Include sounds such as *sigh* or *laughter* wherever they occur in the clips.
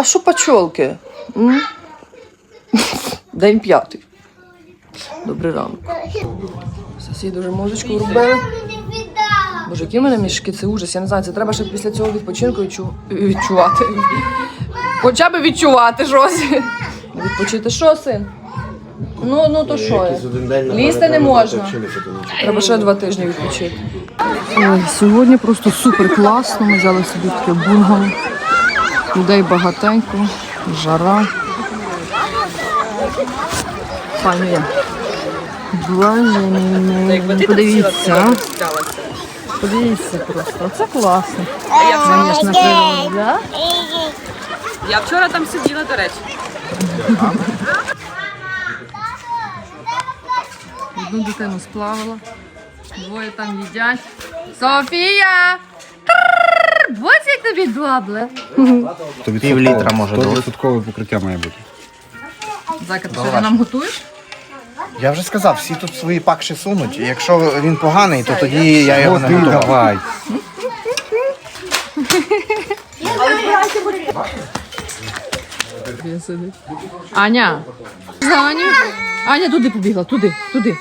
А що пачолки? День п'ятий. Добрий ранок. Сусіди вже музичку робили. Боже, які в мене мішки, це ужас. Я не знаю, це треба ще після цього відпочинку відчу... відчувати. Хоча б відчувати щось. Відпочити що, син? Ну, ну то що? Лізти не можна. Треба ще два тижні відпочити. Ой, сьогодні просто супер класно. Ми взяли собі таке бунгало. Людей багатенько, жара. Файно є. Боже подивіться. Подивіться просто. Це класно. Звісно, природа. Да? Я вчора там сиділа, до речі. Одну дитину сплавила, двоє там їдять. Софія! Боже, як тобі добре. Пів літра може досить. відсоткове покриття має бути. Зайка, ти сьогодні нам готуєш? Я вже сказав, всі тут свої пакші сунуть. І Якщо він поганий, то тоді я його не готував. давай. Аня. За Аню. Аня туди побігла, туди, туди,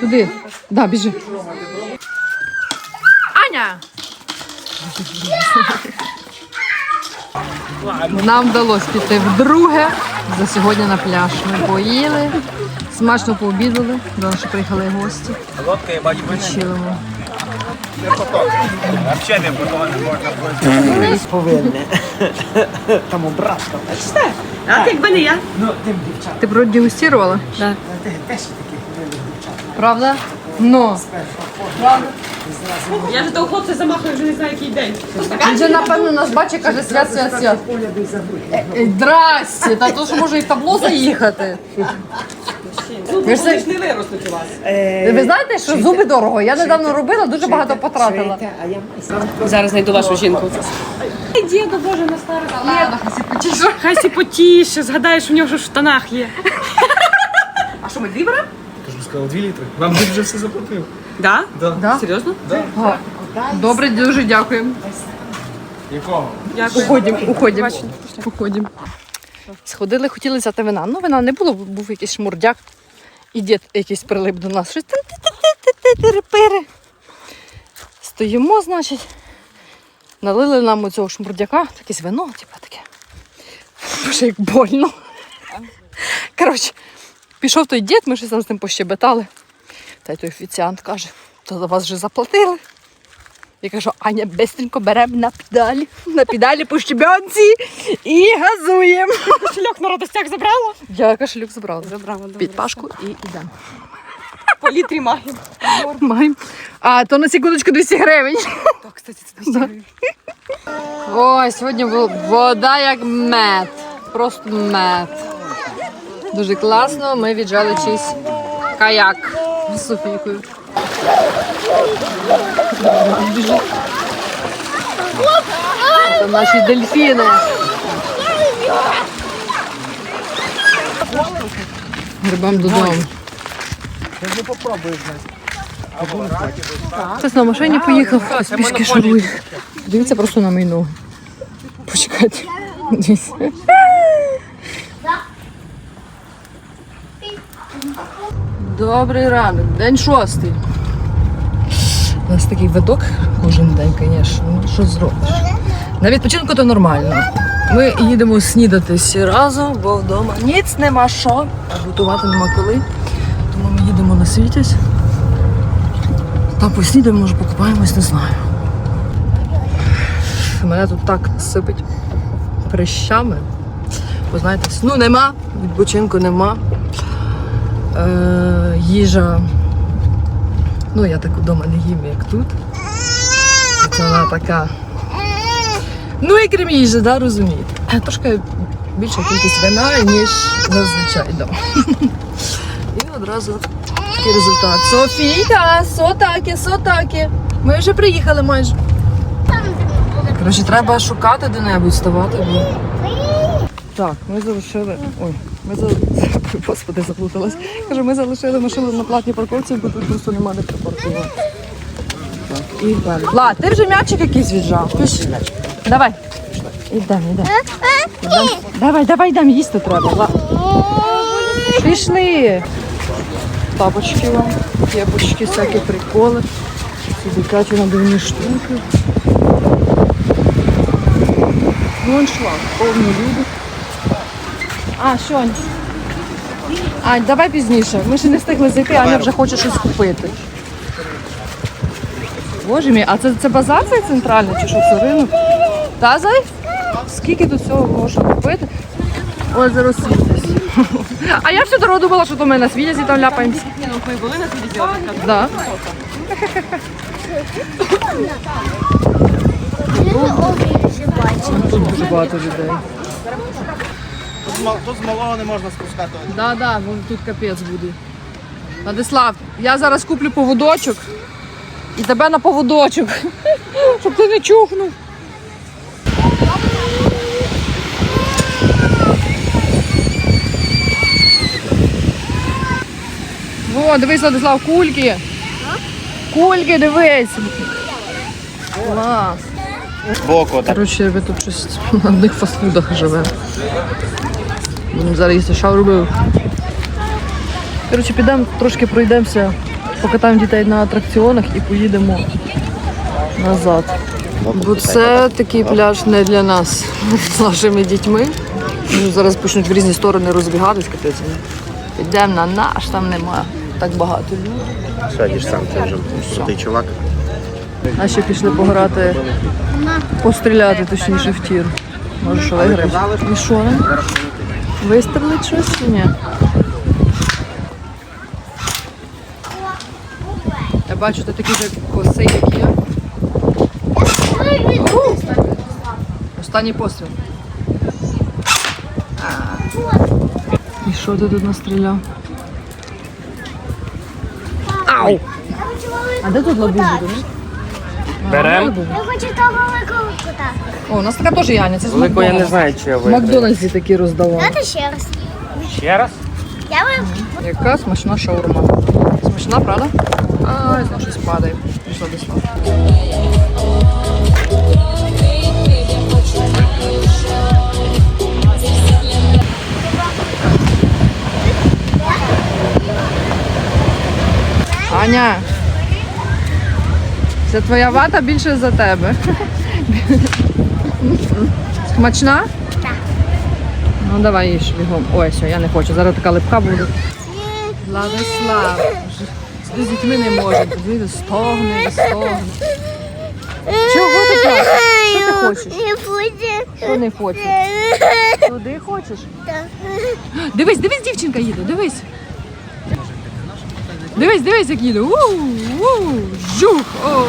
туди. Да, біжи. Аня! Нам вдалося піти вдруге за сьогодні на пляж. Ми поїли, смачно пообідали, до нас приїхали гості. Відчилимо. А ти якби не я? Ти б дегустувала? Да. Правда? Ну. Я вже того хлопця замахую, вже не знаю, який день. Він же, напевно, нас бачить, каже, свят, свят, свят. Е, е, Здрасте, та то ж може і в табло заїхати. Ви ж не виростуть у вас. Ви знаєте, що зуби дорого? Я недавно робила, дуже багато потратила. Зараз знайду вашу жінку. Діду, Боже, на старих Ладно, потіше. Хай сі потіше, згадаєш, у нього ж в штанах є. А що, ми дві беремо? Тож би сказав 2 літри. Вам вже все заплатив. Да? Да? Серйозно? Добре, дуже дякуємо. Якого? Дякую. Уходимо, уходимо. Уходимо. Сходили, хотіли взяти вина. Ну, вина не було, бо був якийсь шмурдяк. І дід якийсь прилип до нас. Щось тири Стоїмо, значить. Налили нам у цього шмурдяка, якесь вино, типу таке. Боже, як больно. Коротше, пішов той дід, ми щось там з ним пощебетали. Та й той офіціант каже, то за вас вже заплатили. Я кажу, Аня, бистренько беремо на педалі, на педалі по щебенці і газуємо. Кошельок *laughs* на радостях забрала? Я кошелюк забрала. Забрала. Під пашку і йдемо. *laughs* По літрі маємо. *laughs* Маємо. А то на секундочку 200 гривень. Так, кстати, це 200 гривень. Ой, сьогодні була вода як мед. Просто мед. Дуже класно. Ми віджали чийсь каяк Софійкою. Це наші дельфіни. Грибам додому. Хтось на машині поїхав, хтось пішки шурує. Дивіться просто на мою ногу. Почекайте. Дивіться. Добрий ранок, день шостий. У нас такий видок кожен день, звісно. Ну, що зробиш? На відпочинку то нормально. Ми їдемо снідати всі разом, бо вдома ніц нема що, готувати нема коли. Тому ми їдемо на світязь. Там поснідаємо, може покупаємось, не знаю. Мене тут так сипить прищами. Ви знаєте, сну нема, відпочинку нема. Е, їжа. Ну, я так вдома не їм, як тут. Це вона така. Ну і крім їжі, да, розумієте. Е, Трошки більша кількість вина, ніж зазвичай вдома. *laughs* І одразу такий результат. Софійка, сотаки, сотаки. Ми вже приїхали майже. Коротше, треба шукати де-небудь ставати. Бо... Так, ми залишили. Ой, ми за... *laughs* Господи, заплуталась. Кажу, ми залишили машину на платній парковці, бо тут просто нема де припаркувати. Так, і далі. Влад, ти вже м'ячик якийсь віджав. Давай. Ідемо, ідемо. Давай, давай, йдемо, їсти треба. ла. Пішли. Тапочки вам, кепочки, всякі приколи. Сюди Катю надувні штуки. Вон шлак, повні люди. А, що? Ань? Давай пізніше. Ми ще не встигли зайти, Аня вже хоче щось купити. Боже мій, а це, це базар цей центральний чи що це ринок? Та зай? Скільки тут цього можна купити? Озеро світязь. А я всю дорогу думала, що то ми на світязі там ляпаємося. Ні, ну ми були на телевізорі. Да. Тут дуже багато людей. Тут з малого не можна спускати. Да, да, вон тут капець буде. Владислав, я зараз куплю поводочок і тебе на поводочок, *laughs* щоб ти не чухнув. Во, дивись, Владислав, кульки. Кульки, дивись. Клас. Боку, так. Коротше, ви тут щось на одних фастфудах живе. Зараз їсти, що робив. Коротше, підемо трошки пройдемося, покатаємо дітей на атракціонах і поїдемо назад. Бо це такий пляж не для нас *laughs* з нашими дітьми. Ну, зараз почнуть в різні сторони розбігатись, капець. Підемо на наш, там немає так багато людей. Садиш сам, ти вже крутий чувак. А ще пішли пограти, постріляти, точніше, в тір. Може, що виграємо. І що? Вистрелить щось чи ні? Я бачу, ти такий же косий, як я. Останній постріл. І що ти тут настріляв? Ау! А де тут лабубу? Берем. Я хочу того великого кота. О, у нас така теж Яня, це з Велико я не Макдональдс. знаю, чи я В виграю. Макдональдсі такі роздавали. Дайте ще раз. Ще раз? Я ви... Яка смачна шаурма. Смачна, правда? Ай, знову щось падає. Пішла десь. Аня, це твоя вата більше за тебе. Смачна? Так. Ну давай їж бігом. Ой, все, я не хочу. Зараз така липка буде. Владислав. З дітьми не може. Дивіться, стогне, стогне. Чого ти так? Що ти хочеш? Не буде. Що не хочеш? Туди хочеш? Так. Дивись, дивись, дівчинка їде, дивись. Дивись, дивись, як їде. Жух. О.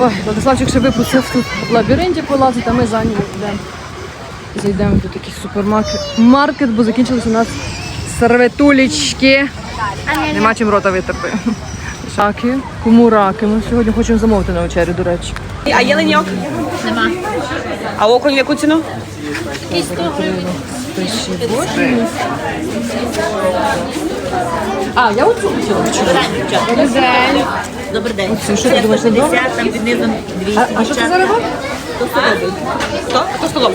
Ой, Владиславчик ще випустив тут в лабіринті полазити, а ми за ним йдемо. Зайдемо до такий супермаркет, маркет, бо закінчились у нас серветулечки. Нема чим рота витерпи. Шаки, кому раки. Ми сьогодні хочемо замовити на вечерю, до речі. А є леньок? Нема. А окунь в яку ціну? А, я оцю хотіла вчора. Добрий день. Що ти думаєш, це добре? 50, там низом дві. А, а що це за риба? Хто? Хто столом?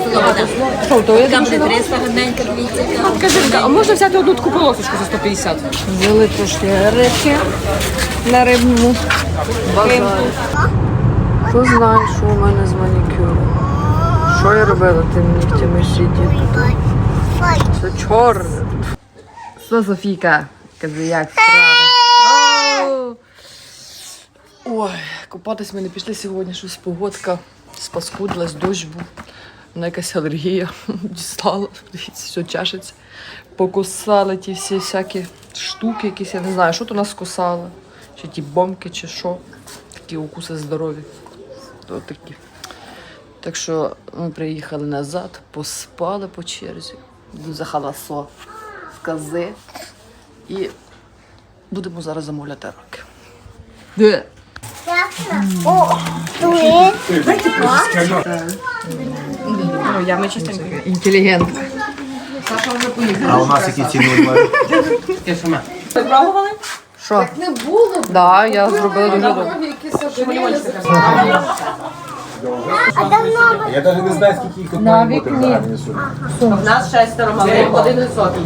Що, то я Там буде 300 гарненька, дивіться. Скажи, а можна взяти одну таку полосочку за 150? Взяли трошки рибки на рибному базарі. Хто знає, що у мене з манікюром? Що я робила тим нігтями сидіти? Це чорне. Що, Софійка? Кажи, як справи? Ой, купатись ми не пішли сьогодні, щось погодка спаскудилась, дощ був. Мене якась алергія *laughs* дістала, все чашиться. Покусали ті всі всякі штуки, якісь, я не знаю, що то нас кусало. Чи ті бомки, чи що. Такі укуси здорові. То такі. Так що ми приїхали назад, поспали по черзі, за халасо в кази. І будемо зараз замовляти роки. О. Ну, я ми чистенько. Інтелігентка. А у нас які ціни бувають? Ви пробували? Що? Так, не було. Да, я зробила дуже добре. А давно Я навіть не знаю, скільки їх тут має бути в. У нас шестеро малих, один високий.